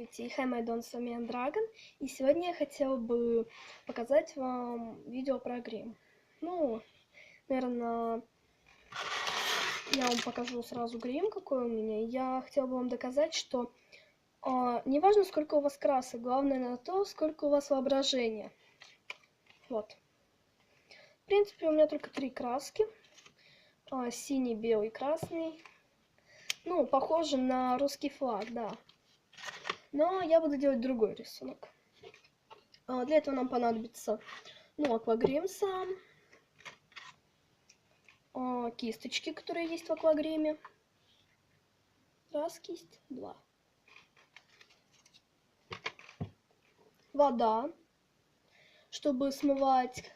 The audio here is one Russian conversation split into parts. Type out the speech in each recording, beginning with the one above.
Здравствуйте, Don, с вами Dragon, и сегодня я хотела бы показать вам видео про грим. Ну, наверное, я вам покажу сразу грим, какой у меня. Я хотела бы вам доказать, что э, не важно, сколько у вас красок, главное на то, сколько у вас воображения. Вот. В принципе, у меня только три краски. Э, синий, белый, красный. Ну, похоже на русский флаг, да. Но я буду делать другой рисунок. А, для этого нам понадобится, ну, аквагрим сам, а, кисточки, которые есть в аквагриме. Раз кисть, два. Вода, чтобы смывать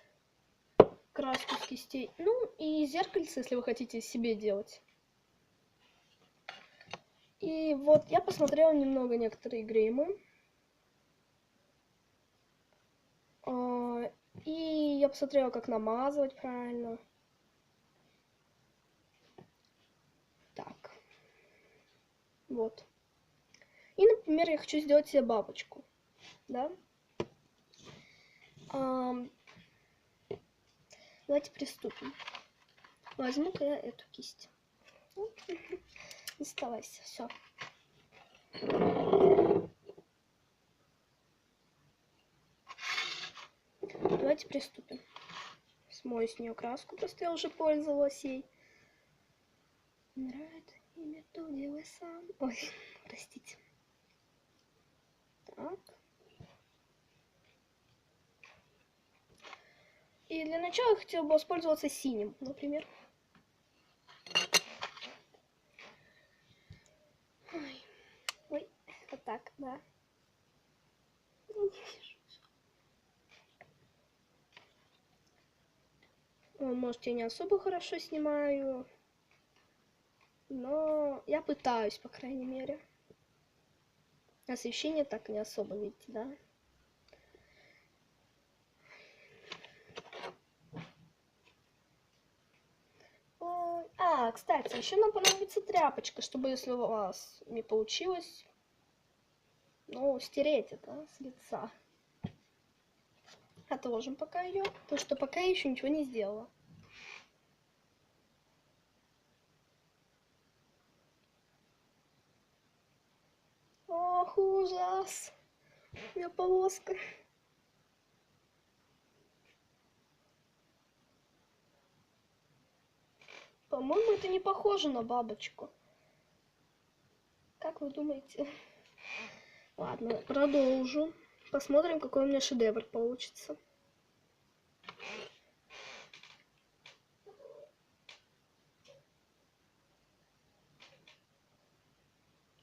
краску с кистей. Ну, и зеркальце, если вы хотите себе делать. И вот я посмотрела немного некоторые гримы. А, и я посмотрела, как намазывать правильно. Так. Вот. И, например, я хочу сделать себе бабочку. Да? Давайте приступим. Возьму-ка я эту кисть. Оставайся, все. Давайте приступим. Смою с нее краску, просто я уже пользовалась ей. Нравится имя то, делай сам. Ой, простите. Так. И для начала я хотела бы воспользоваться синим, например. так, да. Может, я не особо хорошо снимаю, но я пытаюсь, по крайней мере. Освещение так не особо, видите, да? А, кстати, еще нам понадобится тряпочка, чтобы если у вас не получилось, ну, стереть это с лица. Отложим пока ее, потому что пока я еще ничего не сделала. Ох, ужас. У меня полоска. По-моему, это не похоже на бабочку. Как вы думаете? Ладно, продолжу. Посмотрим, какой у меня шедевр получится.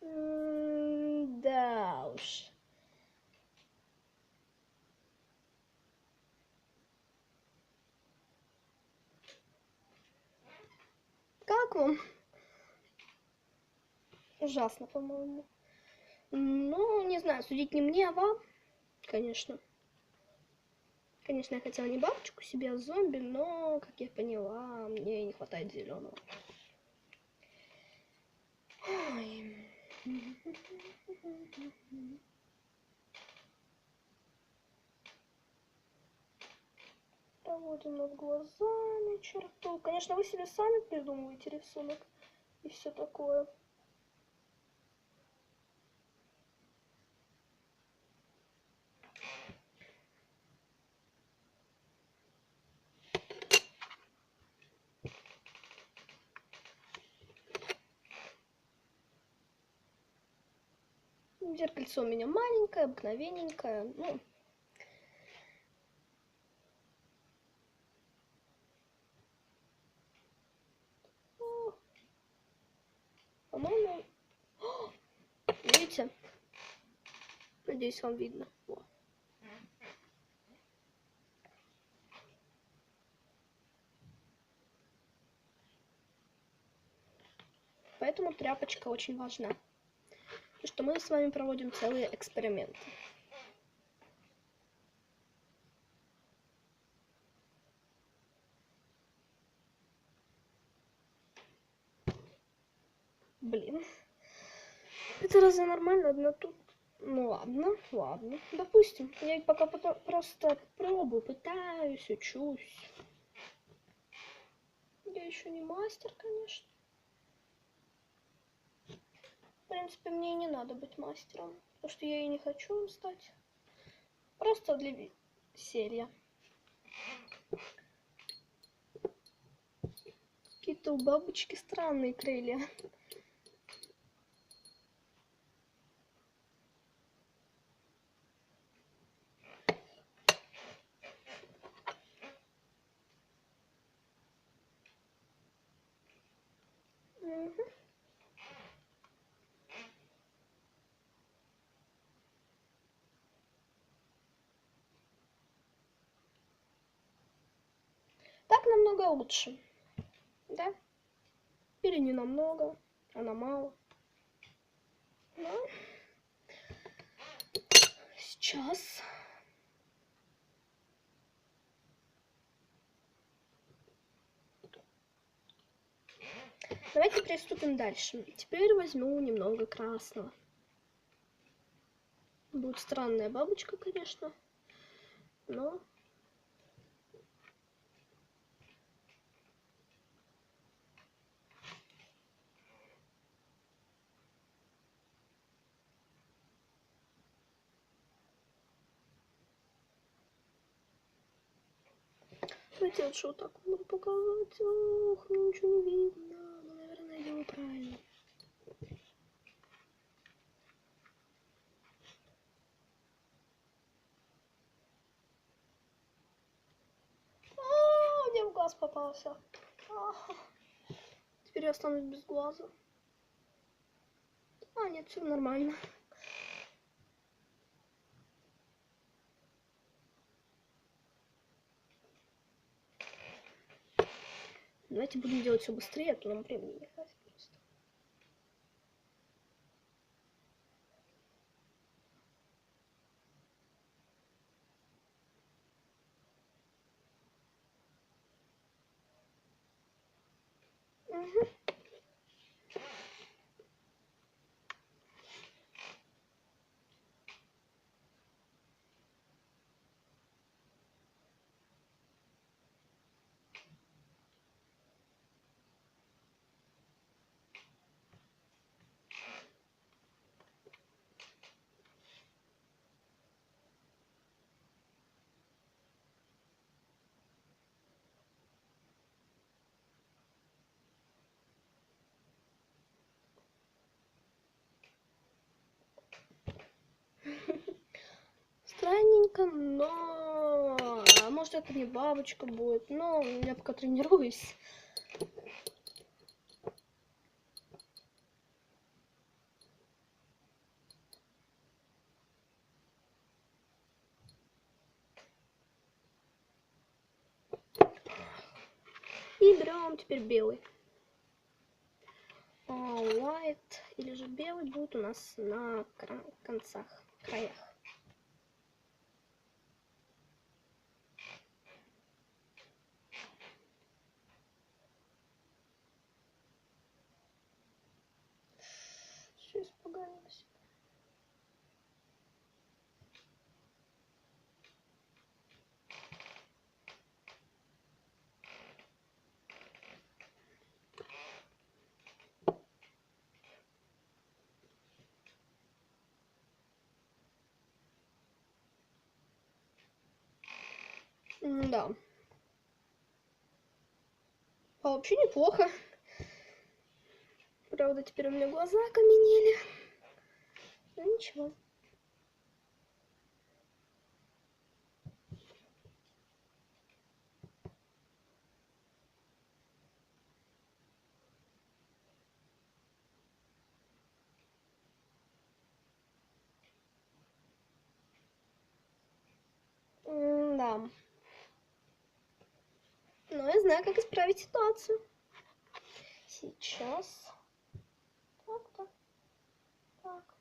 да уж. Как вам? Ужасно, по-моему. Ну, не знаю, судить не мне, а вам, конечно. Конечно, я хотела не бабочку себе, а зомби, но, как я поняла, мне не хватает зеленого. Ой. Проводим над глазами черту. Конечно, вы себе сами придумываете рисунок и все такое. Зеркальце у меня маленькое, обыкновенненькое. Ну, по-моему, видите? Надеюсь, вам видно. Во. Поэтому тряпочка очень важна что мы с вами проводим целые эксперименты. Блин. Это разве нормально? Одна тут Ну ладно, ладно. Допустим, я пока пото- просто пробую, пытаюсь, учусь. Я еще не мастер, конечно. В принципе, мне и не надо быть мастером, потому что я и не хочу им стать. Просто для веселья. Какие-то у бабочки странные крылья. Так намного лучше. Да? Или не намного, а на мало. Ну, сейчас. Давайте приступим дальше. Теперь возьму немного красного. Будет странная бабочка, конечно. Но Лучше вот так буду показывать. Ох, мне ничего не видно. Ну, наверное, делаю правильно. А, Мне в глаз попался. А, Теперь я останусь без глаза. А, нет, все нормально. Давайте будем делать все быстрее, а то нам времени не хватит просто. Мгм. Странненько, но... А может это не бабочка будет, но я пока тренируюсь. И берем теперь белый. А, White или же белый будет у нас на концах, краях. Испоганилось. Да. А вообще неплохо. Правда, теперь у меня глаза окаменели. Ну ничего. Да. Но я знаю, как исправить ситуацию. Сейчас. Так, так. Так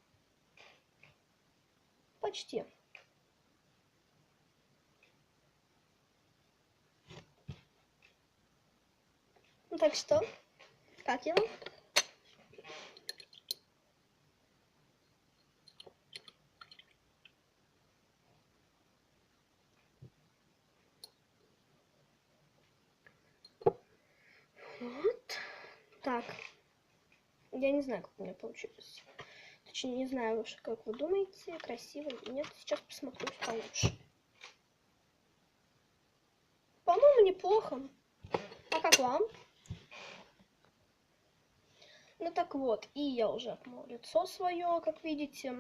почти. Ну так что, как его? Вот. Так. Я не знаю, как у меня получилось. Точнее, не знаю уж, как вы думаете, красиво или нет. Сейчас посмотрю получше. По-моему, неплохо. А как вам? Ну так вот, и я уже отмыл лицо свое, как видите.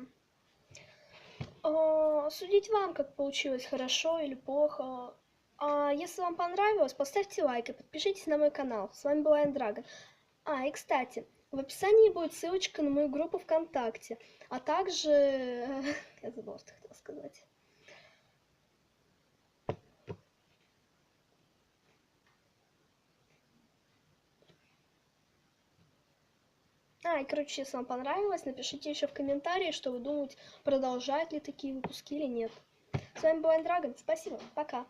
А, судить вам, как получилось, хорошо или плохо. А если вам понравилось, поставьте лайк и подпишитесь на мой канал. С вами была Эндрагон. А, и кстати, в описании будет ссылочка на мою группу ВКонтакте, а также... Я забыла, что хотела сказать. А, и, короче, если вам понравилось, напишите еще в комментарии, что вы думаете, продолжать ли такие выпуски или нет. С вами был Драгон. Спасибо. Пока.